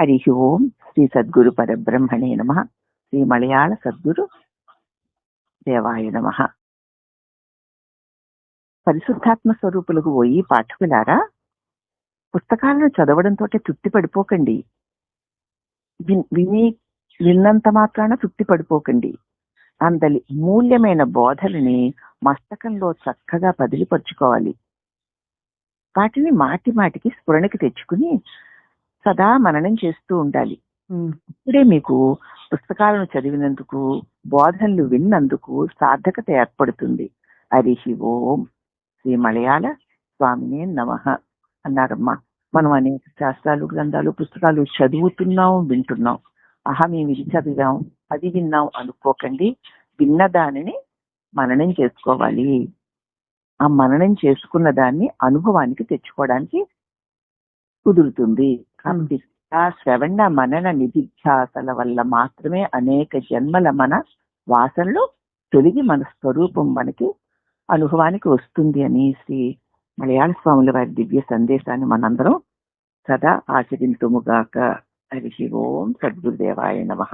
హరి ఓం శ్రీ సద్గురు పరబ్రహ్మణే నమ. శ్రీ మలయాళ సద్గురు దేవాయ నమ. పరిశుద్ధాత్మ స్వరూపులకు పోయి పాఠకులారా పుస్తకాలను చదవడంతో తృప్తి పడిపోకండి. విని విన్నంత మాత్రాన తృప్తి పడిపోకండి. అందలి మూల్యమైన బోధలని మస్తకంలో చక్కగా పదిలిపరుచుకోవాలి. వాటిని మాటి మాటికి స్ఫురణకి తెచ్చుకుని సదా మననం చేస్తూ ఉండాలి. ఇప్పుడే మీకు పుస్తకాలను చదివినందుకు బోధనలు విన్నందుకు సార్థకత ఏర్పడుతుంది. హరి ఓం శ్రీ మలయాళ స్వామినే నమ అన్నారమ్మా. మనం అనేక శాస్త్రాలు గ్రంథాలు పుస్తకాలు చదువుతున్నాం వింటున్నాం. ఆహా మేము ఇది చదివాం అది విన్నాం అనుకోకండి. విన్న దానిని మననం చేసుకోవాలి. ఆ మననం చేసుకున్న దాన్ని అనుభవానికి తెచ్చుకోవడానికి కుదురుతుంది. కాబట్టి ఆ శ్రవణ మనన నిధిధ్యాసల వల్ల మాత్రమే అనేక జన్మల మన వాసనలు తొలగి మన స్వరూపం మనకి అనుభవానికి వస్తుంది అని శ్రీ మలయాళ స్వాముల వారి దివ్య సందేశాన్ని మనందరం సదా ఆచరింతుముగాక హరి ఓం సద్గురుదేవాయ నమః.